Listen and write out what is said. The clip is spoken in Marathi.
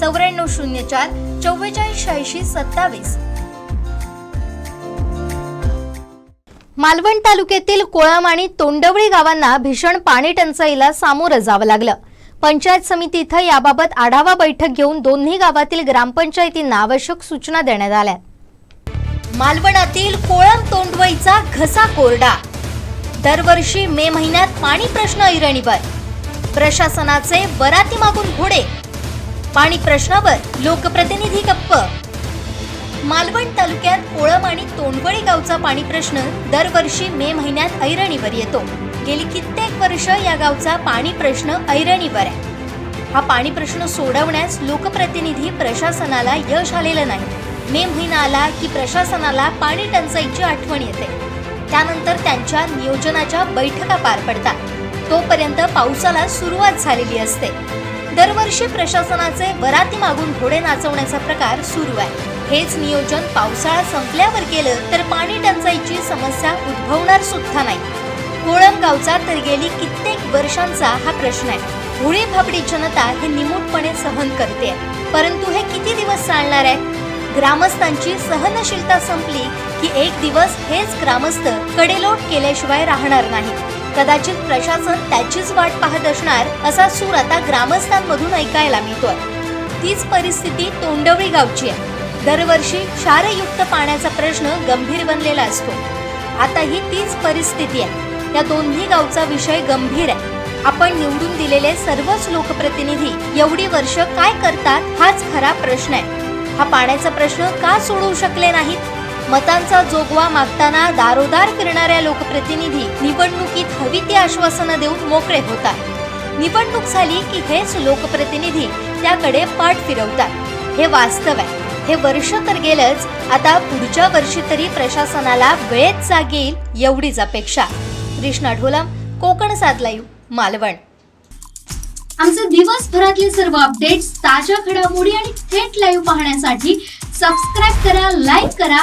चौऱ्याण्णव शून्य चार चव्वेचाळीस शहाऐंशी सत्तावीस. मालवण तालुक्यातील कोळम आणि तोंडवळी गावांना भीषण पाणी टंचाईला सामोरं जावं लागलं. पंचायत समिती इथं याबाबत आढावा बैठक घेऊन दोन्ही गावातील ग्रामपंचायतींना आवश्यक सूचना देण्यात आल्या. मालवणातील कोळम तोंडवळीचा घसा कोरडा. दरवर्षी मे महिन्यात पाणी प्रश्न ऐरणीवर. प्रशासनाचे बराती मागून घोडे. पाणी प्रश्नावर लोकप्रतिनिधी गप्प. मालवण तालुक्यात कोळम आणि तोंडवळी गावचा पाणी प्रश्न दरवर्षी मे महिन्यात ऐरणीवर येतो. गेली कित्येक वर्ष या गावचा पाणी प्रश्न ऐरणीवर आहे. हा पाणी प्रश्न सोडवण्यास लोकप्रतिनिधी प्रशासनाला यश आलेलं नाही. मे महिना आला की प्रशासनाला पाणी टंचाईची आठवण येते. त्यानंतर त्यांच्या नियोजनाच्या बैठका पार पडतात. तोपर्यंत पावसाला सुरुवात झालेली असते. दरवर्षी प्रशासनाचे वराती मागून घोडे नाचवण्याचा प्रकार सुरू आहे. हेच नियोजन पावसाळा संपल्यावर केलं तर पाणी टंचाईची समस्या उद्भवणार सुद्धा नाही. कोळमगावचा तर गेली कित्येक वर्षांचा हा प्रश्न आहे. भोळी भाबडी जनता हे निमूटपणे सहन करते. परंतु हे किती दिवस चालणार आहे? ग्रामस्थांची सहनशीलता संपली की एक दिवस हेच ग्रामस्थ कडेलोट केल्याशिवाय राहणार नाही. कदाचित प्रशासन त्याचीच वाट पाहत असणार असा सूर आता ग्रामस्थांमधून ऐकायला मिळतोय. तीच परिस्थिती तोंडवळी गावची आहे. दरवर्षी क्षारयुक्त पाण्याचा प्रश्न गंभीर बनलेला असतो. आता ही तीच परिस्थिती आहे. या दोन्ही गावचा विषय गंभीर आहे. आपण निवडून दिलेले सर्वच लोकप्रतिनिधी एवढी वर्ष काय करतात हाच खरा प्रश्न आहे. हा पाण्याचा प्रश्न का सोडवू शकले नाहीत? मतांचा जोगवा मागताना दारोदार फिरणाऱ्या लोकप्रतिनिधी निवडणुकीत हवी ती आश्वासनं देऊन मोकळे होतात निवडणूक झाली की हेच लोकप्रतिनिधी त्याकडे पाठ फिरवतात. हे वास्तव आहे. हे वर्ष तर गेलंच आता पुढच्या वर्षी तरी प्रशासनाला वेळेत जाग येईल एवढीच अपेक्षा. कृष्णा ढोलम कोकण सात लाईव्ह मालवण. आमचे दिवसभरातले सर्व अपडेट्स ताज्या घडामोडी आणि थेट लाईव्ह पाहण्यासाठी सबस्क्राईब करा लाईक करा